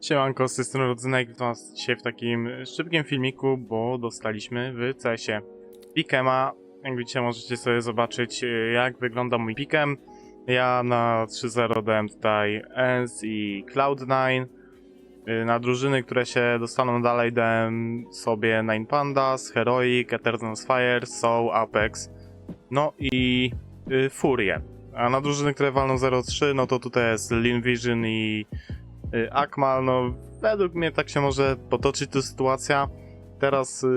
Siemanko, z tej strony Rodzynek, witam was dzisiaj w takim szybkim filmiku, bo dostaliśmy w CS-ie Pikema. Jak widzicie, możecie sobie zobaczyć, y, jak wygląda mój Pikem. Ja na 3.0 dałem tutaj ENS i Cloud9. Y, Na drużyny, które się dostaną dalej, dałem sobie Nine Pandas, Heroic, Eternal Fire, Soul, Apex, no i y. A na drużyny, które walną 0.3, no to tutaj jest Lean Vision i Akmal, no według mnie tak się może potoczyć ta sytuacja. Teraz y,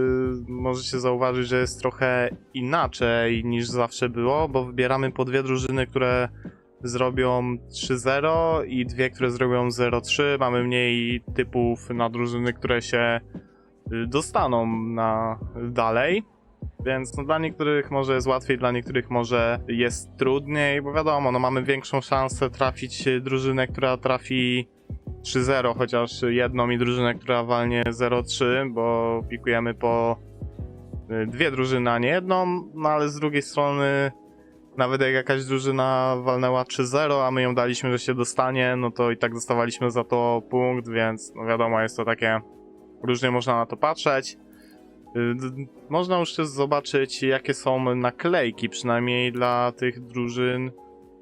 możecie zauważyć, że jest trochę inaczej niż zawsze było, bo wybieramy po dwie drużyny, które zrobią 3-0 i dwie, które zrobią 0-3. Mamy mniej typów na drużyny, które się y, dostaną na dalej. Więc no, dla niektórych może jest łatwiej, dla niektórych może jest trudniej, bo wiadomo, no, mamy większą szansę trafić y, drużynę, która trafi 3-0, chociaż jedną i drużynę, która walnie 0-3, bo pikujemy po y, dwie drużyny, a nie jedną, no ale z drugiej strony nawet jak jakaś drużyna walnęła 3-0, a my ją daliśmy, że się dostanie, no to i tak dostawaliśmy za to punkt, więc no wiadomo, jest to takie, różnie można na to patrzeć. Y, Można już też zobaczyć, jakie są naklejki, przynajmniej dla tych drużyn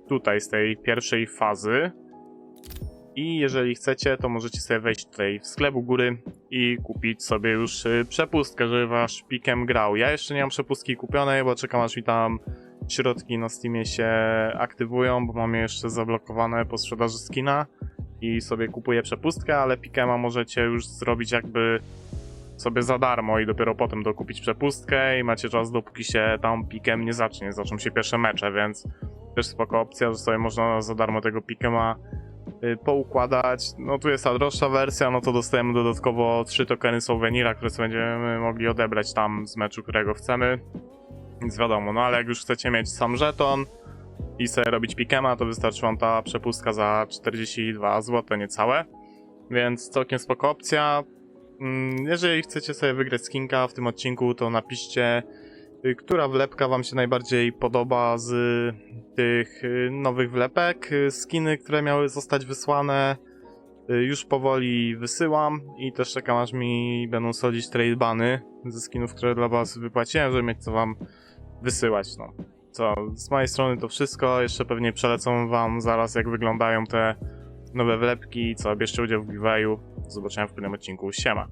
tutaj z tej pierwszej fazy. I jeżeli chcecie, to możecie sobie wejść tutaj w sklep u góry i kupić sobie już y, przepustkę, żeby wasz pikiem grał. Ja jeszcze nie mam przepustki kupionej, bo czekam aż mi tam środki na Steamie się aktywują, bo mam je jeszcze zablokowane po sprzedaży skina i sobie kupuję przepustkę, ale pikema możecie już zrobić jakby sobie za darmo i dopiero potem dokupić przepustkę i macie czas dopóki się tam pikem nie zacznie, zaczną się pierwsze mecze, więc też spoko opcja, że sobie można za darmo tego pikema poukładać. No tu jest ta droższa wersja, no to dostajemy dodatkowo 3 tokeny souvenira, które sobie będziemy mogli odebrać tam z meczu, którego chcemy. Więc wiadomo, no ale jak już chcecie mieć sam żeton i sobie robić pikema, to wystarczy wam ta przepustka za 42 zł niecałe. Więc całkiem spoko opcja. Mm, Jeżeli chcecie sobie wygrać skinka w tym odcinku, to napiszcie, y, która wlepka wam się najbardziej podoba z tych y, nowych wlepek. Y, Skiny, które miały zostać wysłane, y, już powoli wysyłam i też czekam aż mi będą schodzić trade bany ze skinów, które dla was wypłaciłem, żeby mieć co wam wysyłać. No. Co, z mojej strony to wszystko. Jeszcze pewnie przelecą wam zaraz, jak wyglądają te nowe wlepki. Co, bierzcie udział w giveawayu. Do zobaczenia w kolejnym odcinku. Siema.